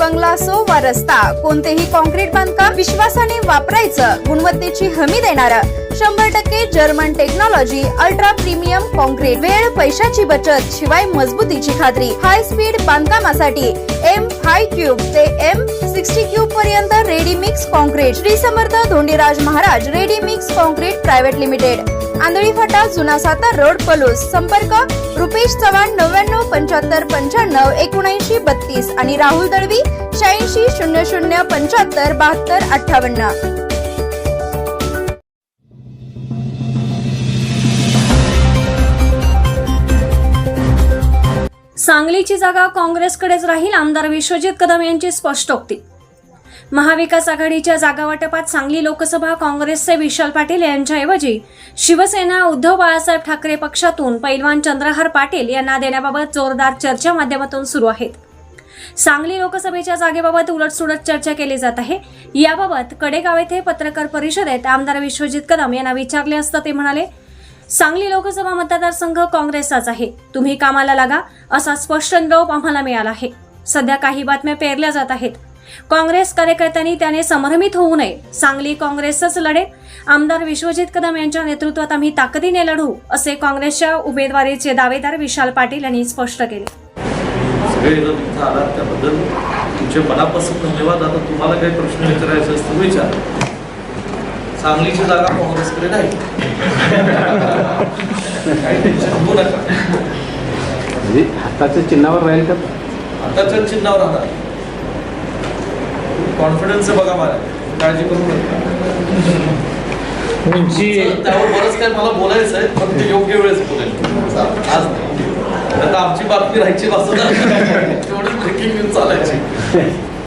बंगला असो वा रस्ता कोणतेही कॉन्क्रीट बांधकाम विश्वासाने वापरायचं गुणवत्तेची हमी देणार. शंभर टक्के German technology ultra premium concrete वेळ पैशाची बचत शिवाय मजबूतीची खात्री. हाय स्पीड बांधकामासाठी एम हाय क्यूब ते एम सिक्स्टी क्यूब पर्यंत ready mix concrete Shri Samarth Dhondiraj Maharaj ready mix concrete private limited. Andhali फाटा जुना सातार रोड पलूस. संपर्क रुपेश चव्हाण नव्याण्णव पंच्याहत्तर पंच्याण्णव एकोणऐंशी बत्तीस. आणि राहुल दळवी शहाऐंशी शून्य शून्य पंच्याहत्तर बहात्तर अठ्ठावन्न. सांगलीची जागा काँग्रेसकडेच राहील आमदार विश्वजित कदम यांची स्पष्टोक्ती. महाविकास आघाडीच्या जागा वाटपात सांगली लोकसभा काँग्रेसचे विशाल पाटील यांच्याऐवजी शिवसेना उद्धव बाळासाहेब ठाकरे पक्षातून पैलवान चंद्रहार पाटील यांना देण्याबाबत जोरदार चर्चा माध्यमातून सुरू आहेत. सांगली लोकसभेच्या जागेबाबत उलटसुलट चर्चा केली जात आहे. याबाबत कडेगाव येथे पत्रकार परिषदेत आमदार विश्वजित कदम यांना विचारले असता ते म्हणाले सांगली लोकसभा मतदारसंघ काँग्रेसचाच आहे. तुम्ही कामाला लागा असा स्पष्ट निरोप आम्हाला मिळाला आहे. सध्या काही बातम्या पेरल्या जात आहेत. काँग्रेस कार्यकर्त्यांनी त्याने संभ्रमित होऊ नये. सांगली काँग्रेसच लढे. आमदार विश्वजित कदम यांच्या नेतृत्वात आम्ही ताकदीने लढू असे काँग्रेसच्या उमेदवारीचे दावेदार विशाल पाटील यांनी स्पष्ट केले. सगळे जण इथं आलात त्याबद्दल तुमचे मनापासून धन्यवाद. आता तुम्हाला काही प्रश्न विचारायचे असतील विचार. सांगलीची जागा काँग्रेसकडे नाही. काही टेन्शन घेऊ नका. म्हणजे हाताच्या चिन्हावर राहील का? आताच्या चिन्हावर राहणार. कॉन्फिडन्स बघा मला. काळजी करू नका. तुमचं त्यावर बरंच काय मला बोलायचं आहे फक्त योग्य वेळेस बोलेल. आज नाही. आता आमची बातमी राहायची वाचत तेवढी ब्रेकिंग न्यूज चालायची.